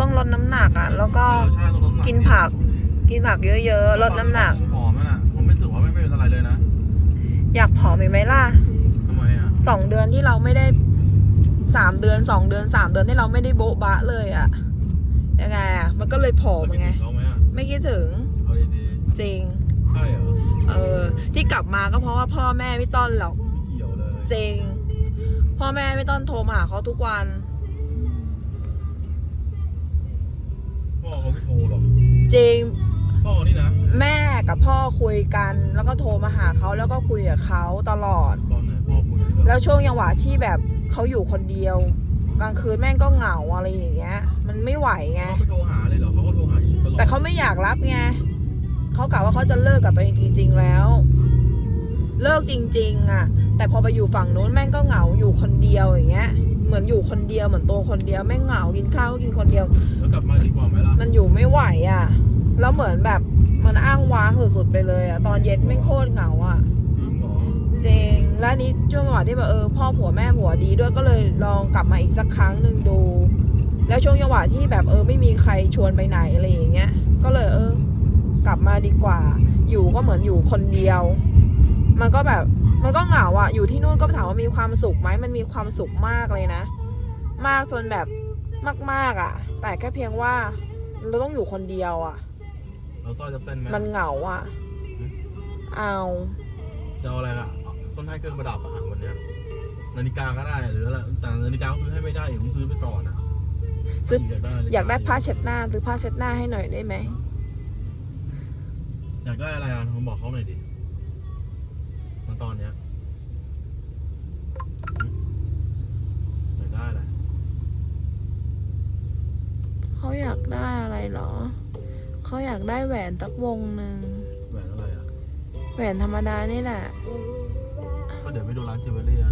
ต้องลดน้ำหนักอะ แล้วก็ เออใช่ต้องลดำหกินผัก กินผักเยอะๆลดน้ำหนัก ผอมน่ะผมไม่ถือว่าไม่เป็นอะไรเลยนะอยากผอมอีกไหมล่ะทำไมอะสองเดือนที่เราไม่ได้สามเดือนสองเดือนสามเดือนที่เราไม่ได้โบ๊ะบะเลยอะยังไงอะมันก็เลยผอมแล้วไงคิดถึเขาไหมอะไม่คิดถึงเอาดีจริง ๆใช่เหรอเออที่กลับมาก็เพราะว่าพ่อแม่ไม่ต้อนหรอกไม่เกี่ยวเลยจริง พ่อแม่ไม่ต้อนโทรมาหาเขาทุกวัน พ่อเขาไม่โทรหรอกจริงพ่อนี่นะแม่กับพ่อคุยกัน แล้วก็โทรมาหาเขาแล้วก็คุยกับเขาตลอด ตอนไหนพ่อคุยด้วยแล้วช่วงจังหวะที่แบบเขาอยู่คนเดียว กลางคืนแม่งก็เหงาอะไรอย่างเงี้ย มันไม่ไหวไง เขาไม่โทรหาเลยเหรอเขาก็โทรหาอีกตลอดแต่เขาไม่อยากรับไงเขากะว่าเขาจะเลิกกับตัวเองจริง ๆ แล้ว เลิกจริง ๆอะแต่พอไปอยู่ฝั่งนู้นแม่งก็เหงาอยู่คนเดียวอย่างเงี้ยเหมือนอยู่คนเดียวเหมือนตัวคนเดียวแม่งเหงากินข้าวก็กินคนเดียว แล้วกลับมาดีกว่าไหมล่ะมันอยู่ไม่ไหวอะแล้วเหมือนแบบมันอ้างว้างสุดๆไปเลยอะตอนเย็นแม่งโคตรเหงาอะจริงเหรอจริงแล้วนี้ช่วงจังหวะที่แบบเออพ่อผัวแม่ผัวดีด้วยก็เลยลองกลับมาอีกสักครั้งหนึ่งดู แล้วช่วงจังหวะที่แบบเออไม่มีใครชวนไปไหนอะไรอย่างเงี้ย ก็เลยเออ กลับมาดีกว่า อยู่ก็เหมือนอยู่คนเดียว มันก็แบบมันก็เหงาอะอยู่ที่นู่นก็ถามว่ามีความสุขไหมมันมีความสุขมากเลยนะ มากจนแบบมากๆอะแต่แค่เพียงว่าเราต้องอยู่คนเดียวอะเราสร้อยจับเส้นไหมมันเหงาอะเอาจะเอาอะไรล่ะต้นให้เครื่องประดับอะวันเนี้ยนาฬิกาก็ได้หรืออะไรแต่นาฬิกาก็ซื้อให้ไม่ได้ผมซื้อไปก่อนอะซื้ออยากได้นฬิอยากได้ผ้าเช็ดหน้าซื้อผ้าเช็ดหน้าให้หน่อยได้ไหมอยากได้อะไรอะผมบอกเขาหน่อยดิ ตอนตอนเนี้ยหึอยากได้อะไรเขาอยากได้อะไรเหรอ เขาอยากได้แหวนตักวงหนึ่งแหวนอะไรอะแหวนธรรมดานี่แหละก็เดี๋ยวไปดูร้านจิวเวลรี่อะ